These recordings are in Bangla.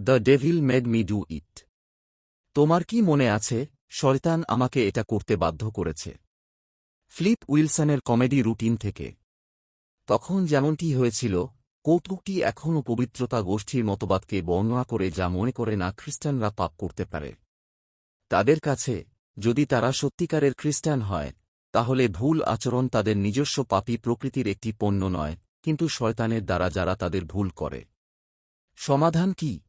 The devil made me do it তোমার কি মনে আছে? শয়তান আমাকে এটা করতে বাধ্য করেছে। ফ্লিপ উইলসনের কমেডি রুটিন থেকে। তখন যেমনটি হয়েছিল, কৌতুকটি এখনও পবিত্রতা গোষ্ঠীর মতবাদকে বর্ণনা করে যা মনে করে না খ্রিস্টানরা পাপ করতে পারে। তাদের কাছে, যদি তারা সত্যিকারের খ্রিস্টান হয়, তাহলে ভুল আচরণ তাদের নিজস্ব পাপী প্রকৃতির একটি পণ্য নয়, কিন্তু শয়তানের দ্বারা যারা তাদের ভুল করে। সমাধান কি?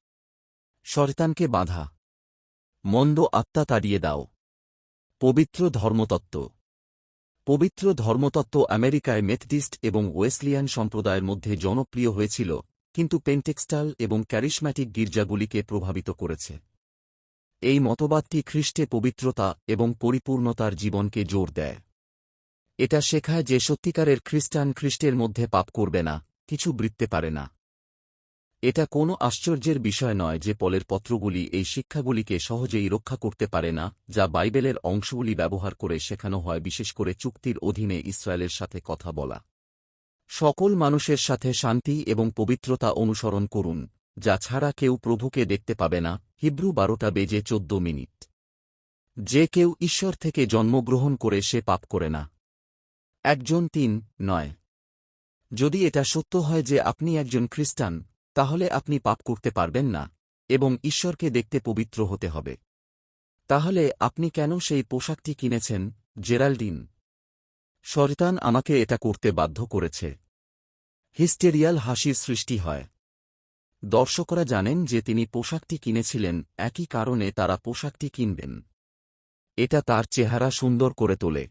শয়তানকে বাধা। মন্দ আত্মা তাড়িয়ে দাও। পবিত্র ধর্মতত্ত্ব। পবিত্র ধর্মতত্ত্ব আমেরিকায় মেথডিস্ট এবং ওয়েসলিয়ান সম্প্রদায়ের মধ্যে জনপ্রিয় হয়েছিল, কিন্তু পেন্টেক্সটাল এবং ক্যারিশম্যাটিক গির্জাগুলিকে প্রভাবিত করেছে। এই মতবাদটি খ্রিস্টে পবিত্রতা এবং পরিপূর্ণতার জীবনকে জোর দেয়। এটা শেখায় যে সত্যিকারের খ্রিস্টান খ্রিস্টের মধ্যে পাপ করবে না, কিছু বৃত্তে পারে না। এটা কোনো আশ্চর্যের বিষয় নয় যে পলের পত্রগুলি এই শিক্ষাগুলিকে সহজেই রক্ষা করতে পারে না, যা বাইবেলের অংশগুলি ব্যবহার করে শেখানো হয়, বিশেষ করে চুক্তির অধীনে ইসরায়েলের সাথে কথা বলা। সকল মানুষের সাথে শান্তি এবং পবিত্রতা অনুসরণ করুন, যা ছাড়া কেউ প্রভুকে দেখতে পাবে না, হিব্রু বারোটা বেজে চোদ্দ মিনিট। যে কেউ ঈশ্বর থেকে জন্মগ্রহণ করে সে পাপ করে না। একজন তিন, নয়। যদি এটা সত্য হয় যে আপনি একজন খ্রিস্টান তাহলে আপনি পাপ করতে পারবেন না, এবং ঈশ্বরকে দেখতে পবিত্র হতে হবে। তাহলে আপনি কেন সেই পোশাকটি কিনেছেন, জেরাল্ডিন? শয়তান আমাকে এটা করতে বাধ্য করেছে। হিস্টেরিয়াল হাসির সৃষ্টি হয়। দর্শকরা জানেন যে তিনি পোশাকটি কিনেছিলেন, একই কারণে তারা পোশাকটি কিনবেন। এটা তার চেহারা সুন্দর করে তোলে।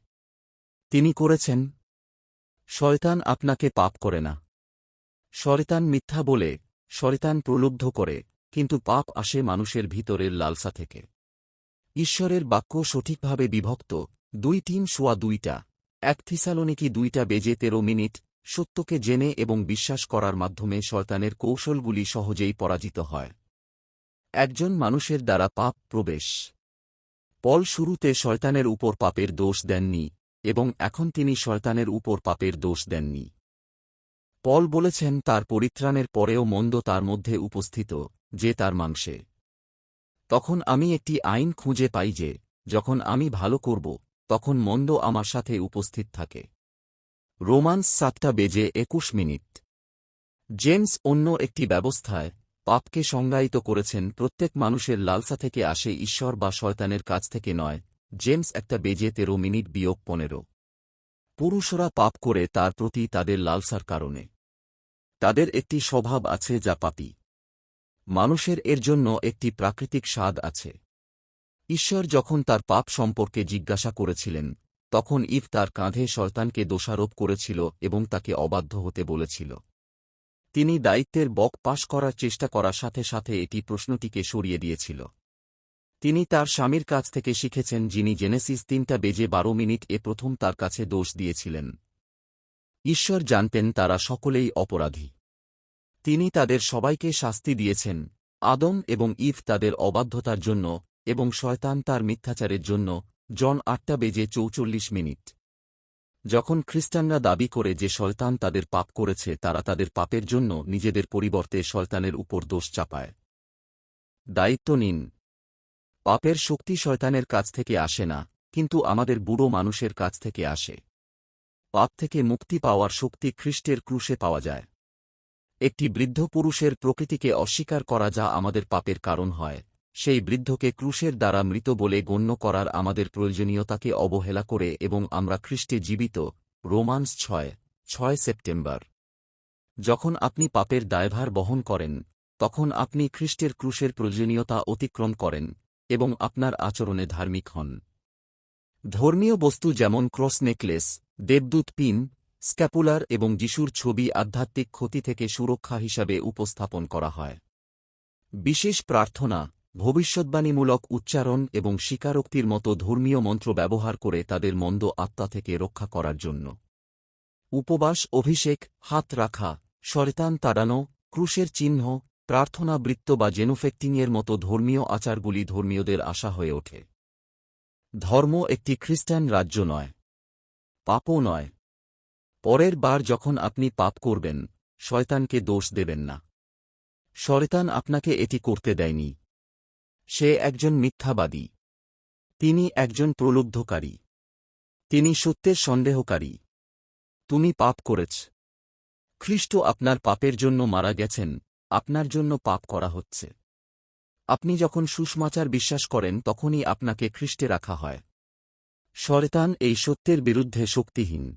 তিনি করেছেন, শয়তান আপনাকে পাপ করে না। শয়তান মিথ্যা বলে শয়তান প্রলুব্ধ করে, কিন্তু পাপ আসে মানুষের ভিতরের লালসা থেকে। ঈশ্বরের বাক্য সঠিকভাবে বিভক্ত, দুই তিন সোয়া দুইটা, এক থিসালোনিকি দুইটা বেজে তেরো মিনিট, সত্যকে জেনে এবং বিশ্বাস করার মাধ্যমে শয়তানের কৌশলগুলি সহজেই পরাজিত হয়। একজন মানুষের দ্বারা পাপ প্রবেশ। পল শুরুতে শয়তানের উপর পাপের দোষ দেননি, এবং এখন তিনি শয়তানের উপর পাপের দোষ দেননি। পল বলেছেন তার পরিত্রাণের পরেও মন্দ তার মধ্যে উপস্থিত, যে তার মাংসে। তখন আমি একটি আইন খুঁজে পাই যে, যখন আমি ভালো করব, তখন মন্দ আমার সাথে উপস্থিত থাকে। রোমান্স সাতটা বেজে একুশ মিনিট। জেমস অন্য একটি ব্যবস্থায় পাপকে সংজ্ঞায়িত করেছেন, প্রত্যেক মানুষের লালসা থেকে আসে ঈশ্বর বা শয়তানের কাছ থেকে নয়। জেমস একটা বেজে তেরো মিনিট বিয়োগ পনেরো। পুরুষরা পাপ করে তার প্রতি তাদের লালসার কারণে। তাদের একটি স্বভাব আছে যা পাপি। মানুষের এর জন্য একটি প্রাকৃতিক স্বাদ আছে। ঈশ্বর যখন তার পাপ সম্পর্কে জিজ্ঞাসা করেছিলেন, তখন ইভ তার কাঁধে শয়তানকে দোষারোপ করেছিল এবং তাকে অবাধ্য হতে বলেছিল। তিনি দায়িত্বের বক পাশ করার চেষ্টা করার সাথে সাথে এটি প্রশ্নটিকে সরিয়ে দিয়েছিল। তিনি তার স্বামীর কাছ থেকে শিখেছেন যিনি জেনেসিস তিনটা বেজে বারো মিনিট এ প্রথম তার কাছে দোষ দিয়েছিলেন। ঈশ্বর জানতেন তারা সকলেই অপরাধী। তিনি তাদের সবাইকে শাস্তি দিয়েছেন। আদম এবং ইভ তাদের অবাধ্যতার জন্য এবং শয়তান তার মিথ্যাচারের জন্য জন আটটা বেজে চৌচল্লিশ মিনিট। যখন খ্রিস্টানরা দাবি করে যে শয়তান তাদের পাপ করেছে, তারা তাদের পাপের জন্য নিজেদের পরিবর্তে শয়তানের উপর দোষ চাপায়। দায়িত্ব নিন। পাপের শক্তি শয়তানের কাছ থেকে আসে না, কিন্তু আমাদের বুড়ো মানুষের কাছ থেকে আসে। পাপ থেকে মুক্তি পাওয়ার শক্তি খ্রিস্টের ক্রুশে পাওয়া যায়। একটি বৃদ্ধ পুরুষের প্রকৃতিকে অস্বীকার করা যা আমাদের পাপের কারণ হয়, সেই বৃদ্ধকে ক্রুশের দ্বারা মৃত বলে গণ্য করার আমাদের প্রয়োজনীয়তাকে অবহেলা করে এবং আমরা খ্রিস্টে জীবিত, রোমান্স ছয় ছয় সেপ্টেম্বর। যখন আপনি পাপের দায়ভার বহন করেন, তখন আপনি খ্রিস্টের ক্রুশের প্রয়োজনীয়তা অতিক্রম করেন এবং আপনার আচরণে ধার্মিক হন। ধর্মীয় বস্তু যেমন ক্রস নেকলেস, দেবদূত পিন, স্ক্যাপুলার এবং যিশুর ছবি আধ্যাত্মিক ক্ষতি থেকে সুরক্ষা হিসাবে উপস্থাপন করা হয়। বিশেষ প্রার্থনা ভবিষ্যৎবাণীমূলক উচ্চারণ এবং স্বীকারোক্তির মতো ধর্মীয় মন্ত্র ব্যবহার করে তাদের মন্দ আত্মা থেকে রক্ষা করার জন্য। উপবাস, অভিষেক, হাত রাখা, শয়তান তাড়ানো, ক্রুশের চিহ্ন প্রার্থনা বৃত্ত বা জেনোফেক্টিংয়ের মতো ধর্মীয় আচারগুলি ধর্মীয়দের আশা হয়ে ওঠে। ধর্ম একটি খ্রিস্টান রাজ্য নয়, পাপও নয়। পরের বার যখন আপনি পাপ করবেন, শয়তানকে দোষ দেবেন না। শয়তান আপনাকে এটি করতে দেয়নি। সে একজন মিথ্যাবাদী। তিনি একজন প্রলুব্ধকারী। তিনি সত্যের সন্দেহকারী। তুমি পাপ করেছ। খ্রিস্ট আপনার পাপের জন্য মারা গেছেন। আপনার জন্য পাপ করা হচ্ছে। আপনি যখন সুষমাচার বিশ্বাস করেন, তখনই আপনাকে খ্রিস্টে রাখা হয়। শয়তান এই সত্যের বিরুদ্ধে শক্তিহীন।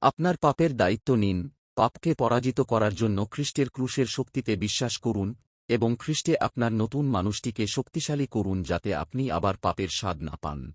আপনার পাপের দায়িত্ব নিন, পাপকে পরাজিত করার জন্য খ্রিস্টের ক্রুশের শক্তিতে বিশ্বাস করুন, এবং খ্রিস্টে আপনার নতুন মানুষটিকে শক্তিশালী করুন, যাতে আপনি আবার পাপের স্বাদ না পান।